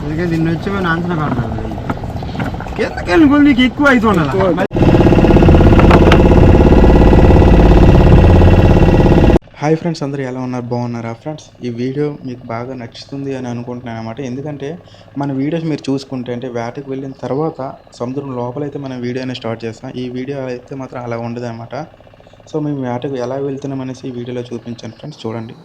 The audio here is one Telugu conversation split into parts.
సరి మీద దీన్ని వచ్చి మేము అంచనా కడతాం. ఎందుకెళ్ళి నీకు ఎక్కువ అవుతుండాలి హాయ్ ఫ్రెండ్స్ అందరూ ఎలా ఉన్నారు? బాగున్నారా ఫ్రెండ్స్? ఈ వీడియో మీకు బాగా నచ్చుతుంది అని అనుకుంటున్నాను అనమాట ఎందుకంటే మన వీడియోస్ మీరు చూసుకుంటే అంటే వేటకు వెళ్ళిన తర్వాత సముద్రం లోపలైతే మనం వీడియోని స్టార్ట్ చేస్తాం ఈ వీడియో అయితే మాత్రం అలా ఉండదు అనమాట సో మేము వేటకు ఎలా వెళ్తున్నాం అనేసి ఈ వీడియోలో చూపించాను ఫ్రెండ్స్. చూడండి.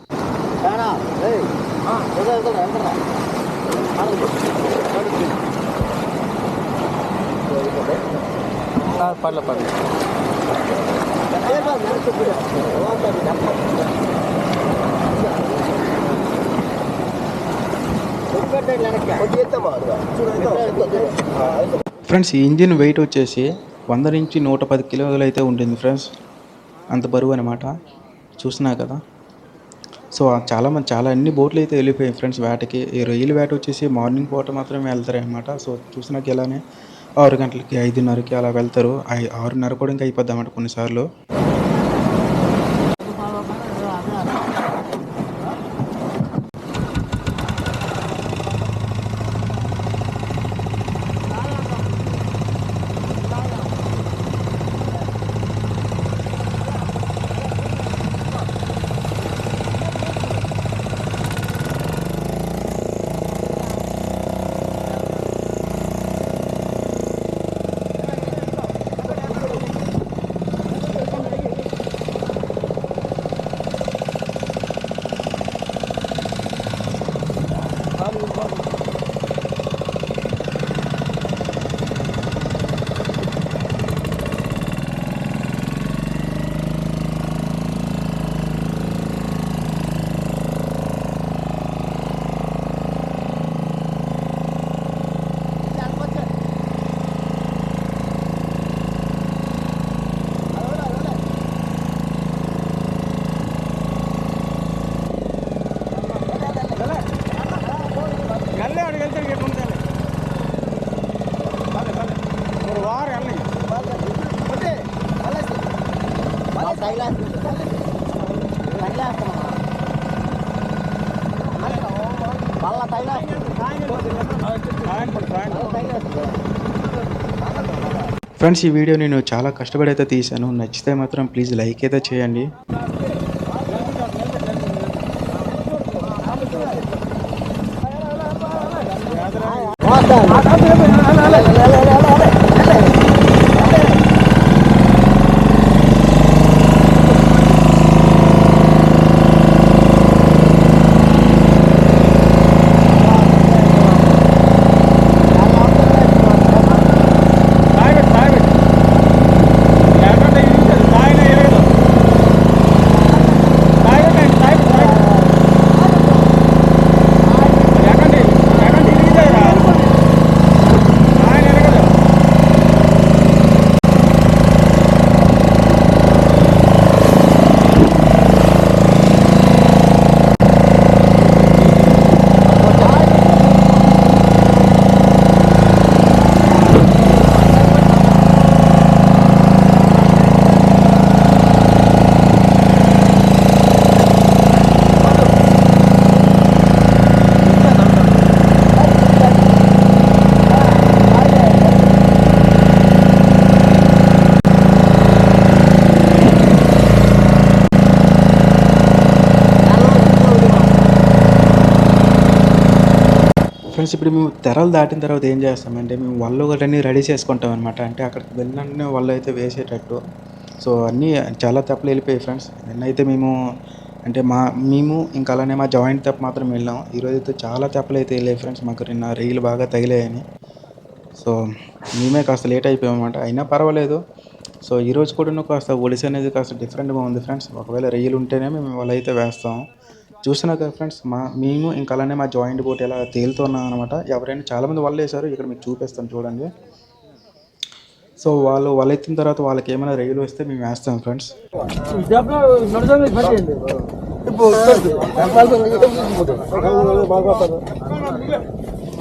ఫ్రెండ్స్ ఈ ఇంజిన్ వెయిట్ వచ్చేసి వంద నుంచి నూట పది కిలోలు అయితే ఉంటుంది ఫ్రెండ్స్. అంత బరువు అనమాట చూసినా కదా. సో చాలా మంది చాలా అన్ని బోట్లు అయితే వెళ్ళిపోయాయి ఫ్రెండ్స్ వేటకి. ఈ రొయ్యల వేట వచ్చేసి మార్నింగ్ పూట మాత్రమే వెళ్తారనమాట సో చూసినాక ఇలానే ఆరు గంటలకి ఐదున్నరకి అలా వెళ్తారు. ఆరున్నర కూడా ఇంకా అయిపోద్ది అన్నమాట కొన్నిసార్లు. వెళ్ళే ఫ్రెండ్స్ ఈ వీడియో నేను చాలా కష్టపడి అయితే తీశాను. నచ్చితే మాత్రం ప్లీజ్ లైక్ అయితే చేయండి. ప్రైవేట్ ఫ్రెండ్స్ ఇప్పుడు మేము తెరలు దాటిన తర్వాత ఏం చేస్తామంటే మేము వల్ల ఒకటన్నీ రెడీ చేసుకుంటాం అనమాట అంటే అక్కడికి వెళ్ళిన వాళ్ళు అయితే వేసేటట్టు. సో అన్నీ చాలా తెప్పలు వెళ్ళిపోయాయి ఫ్రెండ్స్. నిన్నైతే మేము అంటే మా మేము ఇంకా అలానే మా జాయింట్ తెప్ప మాత్రం వెళ్ళాం. ఈరోజు అయితే చాలా తెప్పలు అయితే వెళ్ళాయి ఫ్రెండ్స్. మాకు నిన్న రీలు బాగా తగిలాయని. సో మేమే కాస్త లేట్ అయిపోయాం అనమాట అయినా పర్వాలేదు. సో ఈరోజు కూడా కాస్త ఒడిసి అనేది కాస్త డిఫరెంట్గా ఉంది ఫ్రెండ్స్. ఒకవేళ రైలు ఉంటేనే మేము వాళ్ళు అయితే వేస్తాం. చూసినా కదా ఫ్రెండ్స్ మా మేము ఇంకా అలానే మా జాయింట్ బోట్ ఎలా తేలుతున్నాం అనమాట ఎవరైనా చాలామంది వాళ్ళు వేశారు ఇక్కడ మీకు చూపిస్తాను చూడండి. సో వాళ్ళు వాళ్ళు ఎత్తిన తర్వాత వాళ్ళకి ఏమైనా రైలు వస్తే మేము వేస్తాం ఫ్రెండ్స్ ఇప్పుడు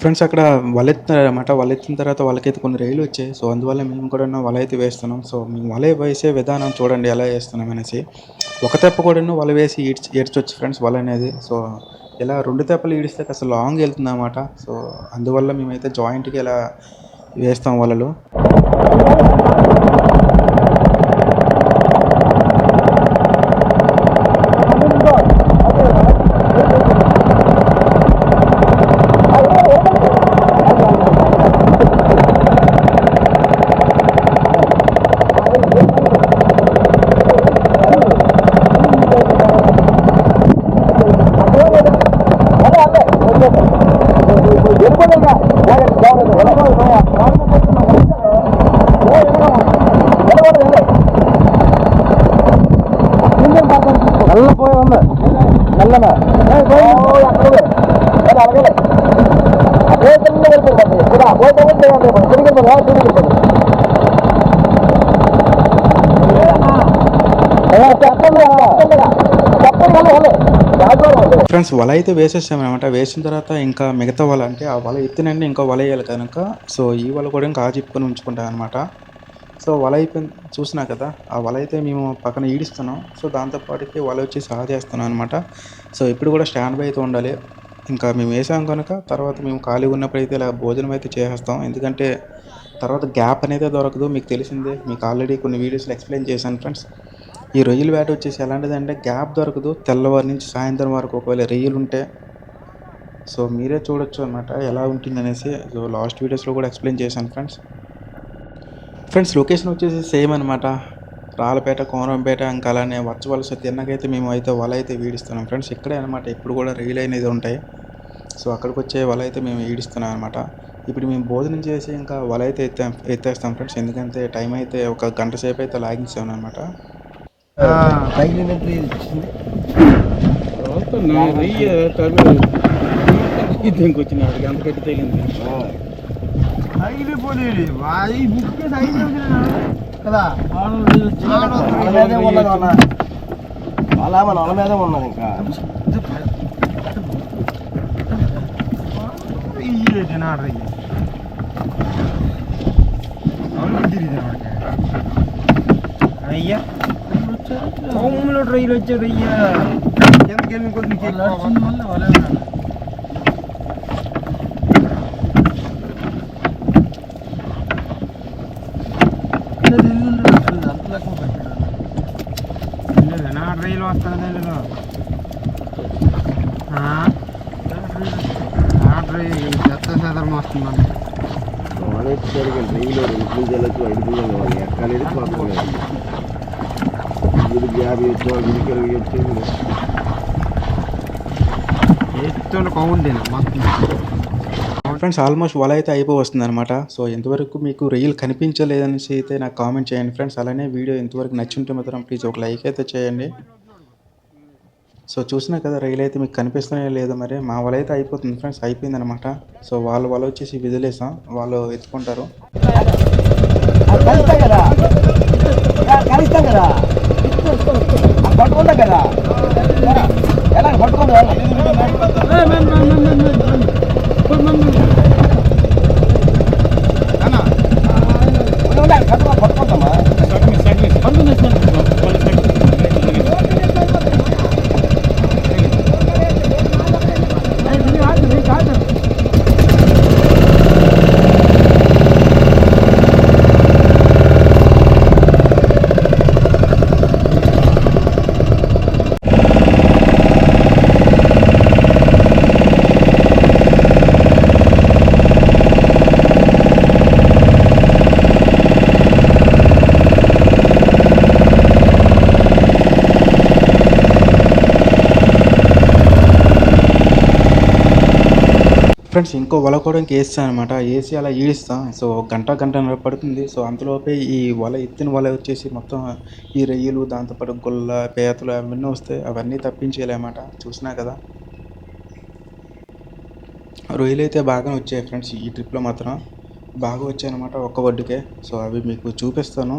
ఫ్రెండ్స్ అక్కడ వలెత్తున్నారన్నమాట వలెత్తిన తర్వాత వాళ్ళకైతే కొన్ని రైలు వచ్చాయి. సో అందువల్ల మేము కూడా వల అయితే వేస్తున్నాం. సో మేము వల వేసే విధానం చూడండి ఎలా వేస్తున్నాం అనేసి. ఒక తెప్ప కూడా వల వేసి ఈడ్చి ఏడ్చొచ్చు ఫ్రెండ్స్ వల అనేది. సో ఇలా రెండు తెప్పలు ఈడిస్తే కాస్త లాంగ్ వెళ్తుంది అన్నమాట సో అందువల్ల మేమైతే జాయింట్కి ఇలా వేస్తాం వలలు. అలాగే. అదే వెళ్తుంది తిరిగి తిరిగి ఫ్రెండ్స్ వల అయితే వేసేసామన్నమాట. వేసిన తర్వాత ఇంకా మిగతా వల అంటే ఆ వల ఎత్తినండి ఇంకా వల వేయాలి కనుక. సో ఈ వల కూడా ఇంకా ఆచిప్పుకొని ఉంచుకుంటాను అనమాట సో వల అయిపోయింది చూసినా కదా ఆ వల అయితే మేము పక్కన ఈడిస్తున్నాం. సో దాంతోపాటుకి వల వచ్చి సహా చేస్తున్నాం అనమాట సో ఇప్పుడు కూడా స్టాండ్ బై అయితే ఉండాలి. ఇంకా మేము వేసాం కనుక తర్వాత మేము ఖాళీగా ఉన్నప్పుడు అయితే ఇలా భోజనం అయితే చేసేస్తాం. ఎందుకంటే తర్వాత గ్యాప్ అనేది దొరకదు. మీకు తెలిసిందే మీకు ఆల్రెడీ కొన్ని వీడియోస్లో ఎక్స్ప్లెయిన్ చేశాను ఫ్రెండ్స్ ఈ రొయ్యల వేట వచ్చేసి ఎలాంటిదంటే గ్యాప్ దొరకదు. తెల్లవారి నుంచి సాయంత్రం వరకు ఒకవేళ రొయ్యలు ఉంటే. సో మీరే చూడొచ్చు అనమాట ఎలా ఉంటుంది అనేసి. సో లాస్ట్ వీడియోస్లో కూడా ఎక్స్ప్లెయిన్ చేశాను ఫ్రెండ్స్ ఫ్రెండ్స్ లొకేషన్ వచ్చేసి సేమ్ అనమాట రాళ్ళపేట కోరంపేట ఇంకా అలానే వర్చవలస తిన్నకైతే మేము అయితే వల అయితే వీడిస్తున్నాం ఫ్రెండ్స్ ఇక్కడే అనమాట ఇప్పుడు కూడా రైలు అనేది ఉంటాయి. సో అక్కడికి వచ్చే వల అయితే మేము ఈడిస్తున్నాం అనమాట ఇప్పుడు మేము భోజనం చేసి ఇంకా వల అయితే ఎత్తే ఎత్తేస్తాం ఫ్రెండ్స్. ఎందుకంటే టైం అయితే ఒక గంట సేపు అయితే లాగించాం అనమాట తగిలినట్టు ఇచ్చింది ఇంకొచ్చినాడు అంత కట్టి తగిలింది. తగిలిపోలేదు ఈ బుక్ తగిలి కదా వాళ్ళ మీదే ఉన్నది వాళ్ళ వాళ్ళ మన వాళ్ళ మీదే ఉన్నది ఇంకా అయ్యా హోమ్లో ట్రైల్ వచ్చాడు అయ్యా ఎందుకెళ్ళి కొన్ని నా వస్తాను తెలియదు నా ట్రైల్ చెత్త చెదరం వస్తుందండి రైలు ఇంట్లో వెళ్ళచ్చు ఐదు పిల్లలు వాళ్ళు ఎక్కలేదు పడుకోలేదు వీడికి యాభై వచ్చి వీడికి ఇరవై ఎత్తున కౌంట్ మొత్తం. ఫ్రెండ్స్ ఆల్మోస్ట్ వల అయితే అయిపో వస్తుంది అనమాట సో ఎంతవరకు మీకు రీల్ కనిపించలేదనేసి అయితే నాకు కామెంట్ చేయండి ఫ్రెండ్స్ అలానే వీడియో ఎంతవరకు నచ్చుంటే మాత్రం ప్లీజ్ ఒక లైక్ అయితే చేయండి. సో చూసినా కదా రైలు అయితే మీకు కనిపిస్తూనే లేదు మరి. మా వల అయితే అయిపోతుంది ఫ్రెండ్స్ అయిపోయింది అనమాట సో వాళ్ళు వల వచ్చేసి విదిలేసాం. వాళ్ళు ఎత్తుకుంటారు. కదా? ఎలా ఫ్రెండ్స్ ఇంకో వల కూడా ఇంకా వేస్తాను అనమాట వేసి అలా ఈడిస్తాం. సో గంట గంట గంటన్నర పడుతుంది. సో అంతలోపే ఈ వల ఎత్తిన వల వచ్చేసి మొత్తం ఈ రొయ్యలు దాంతోపాటు గుల్ల పేతలు అవన్నీ వస్తాయి. అవన్నీ తప్పించేయాలన్నమాట చూసినా కదా. రొయ్యలు అయితే బాగా వచ్చాయి ఫ్రెండ్స్. ఈ ట్రిప్లో మాత్రం బాగా వచ్చాయి అనమాట ఒక్క వడ్డుకే. సో అవి మీకు చూపిస్తాను.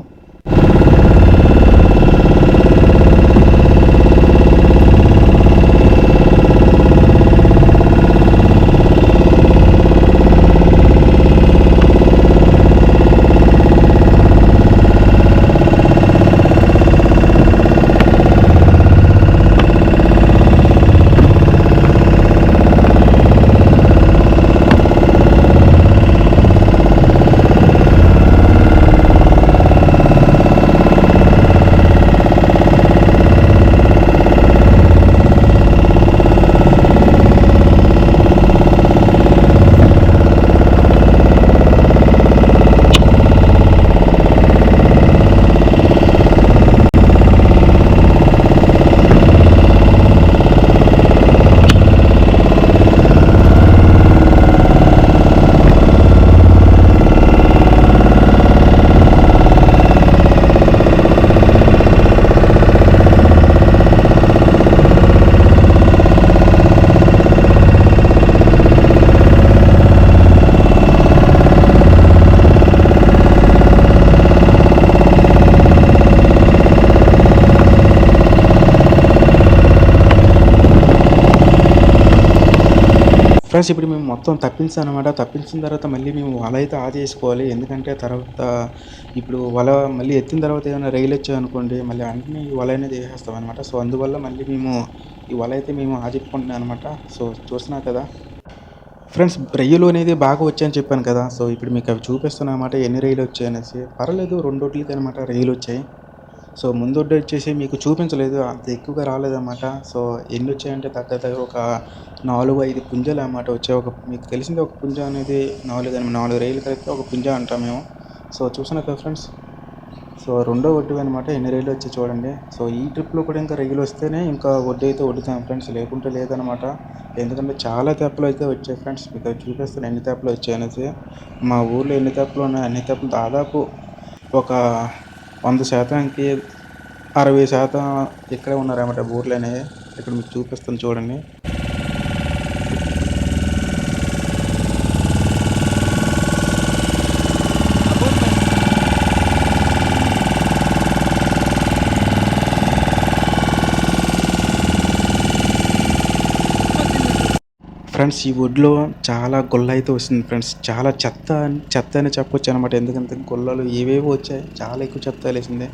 ఫ్రెండ్స్ ఇప్పుడు మేము మొత్తం తప్పించాం అనమాట తప్పించిన తర్వాత మళ్ళీ మేము వల అయితే ఆ చేసుకోవాలి. ఎందుకంటే తర్వాత ఇప్పుడు వల మళ్ళీ ఎత్తిన తర్వాత ఏమైనా రైలు వచ్చాయనుకోండి మళ్ళీ అన్ని వల అనేది వేసేస్తాం అనమాట సో అందువల్ల మళ్ళీ మేము ఈ వల అయితే మేము ఆదిపుకుంటున్నాం అనమాట సో చూసినా కదా. ఫ్రెండ్స్ రొయ్యలు అనేది బాగా వచ్చాయని చెప్పాను కదా. సో ఇప్పుడు మీకు అవి చూపిస్తున్నా అనమాట ఎన్ని రొయ్యలు వచ్చాయనేసి పర్లేదు రెండు వడ్లకి అనమాట రొయ్యలు వచ్చాయి. సో ముందు వడ్డీ వచ్చేసి మీకు చూపించలేదు అంత ఎక్కువగా రాలేదన్నమాట. సో ఎన్ని వచ్చాయంటే దగ్గర దగ్గర ఒక నాలుగు ఐదు పుంజలు అన్నమాట వచ్చాయి. ఒక మీకు తెలిసింది ఒక పుంజ అనేది నాలుగు అని నాలుగు రైలు కలిపితే ఒక పుంజ అంటాం మేము. సో చూసిన కదా ఫ్రెండ్స్ సో రెండో వడ్డీ అనమాట ఎన్ని రైలు వచ్చి చూడండి. సో ఈ ట్రిప్లో కూడా ఇంకా రైలు వస్తేనే ఇంకా వడ్డీ అయితే వడ్డుతాం ఫ్రెండ్స్ లేకుంటే లేదనమాట ఎందుకంటే చాలా తెప్పలు అయితే వచ్చాయి ఫ్రెండ్స్ మీకు అవి చూపిస్తాను ఎన్ని తెప్పలు వచ్చాయి అనేసి. మా ఊర్లో ఎన్ని తెప్పలు ఉన్నాయి అన్ని తెప్పలు దాదాపు ఒక వంద శాతానికి అరవై శాతం ఇక్కడే ఉన్నారన్నమాట ఊర్లో అనేవి. ఇక్కడ మీకు చూపిస్తాను చూడండి. ఫ్రెండ్స్ ఈ వుడ్లో చాలా గొల్ల అయితే వస్తుంది ఫ్రెండ్స్. చాలా చెత్త చెత్త అని చెప్పొచ్చు అనమాట ఎందుకంటే గొల్లలు ఏవేవో వచ్చాయి చాలా ఎక్కువ చెత్త వేసింది.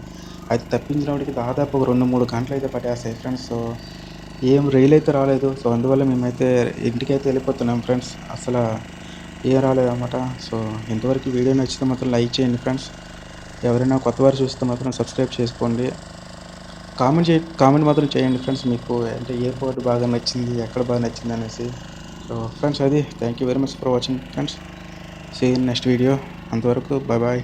అది తప్పించినప్పటికి దాదాపు ఒక రెండు మూడు గంటలు అయితే పట్టేస్తాయి ఫ్రెండ్స్. సో ఏం రైలు అయితే రాలేదు. సో అందువల్ల మేమైతే ఇంటికి అయితే వెళ్ళిపోతున్నాం ఫ్రెండ్స్. అసలు ఏం రాలేదన్నమాట సో ఇంతవరకు వీడియో నచ్చితే మాత్రం లైక్ చేయండి ఫ్రెండ్స్. ఎవరైనా కొత్త వారు చూస్తే మాత్రం సబ్స్క్రైబ్ చేసుకోండి. కామెంట్ చే కామెంట్ మాత్రం చేయండి ఫ్రెండ్స్. మీకు అంటే ఏ పార్ట్ బాగా నచ్చింది ఎక్కడ బాగా నచ్చింది అనేసి. సో ఫ్రెండ్స్ అది thank you very much for watching friends see in next video అంతవరకు బాయ్ బాయ్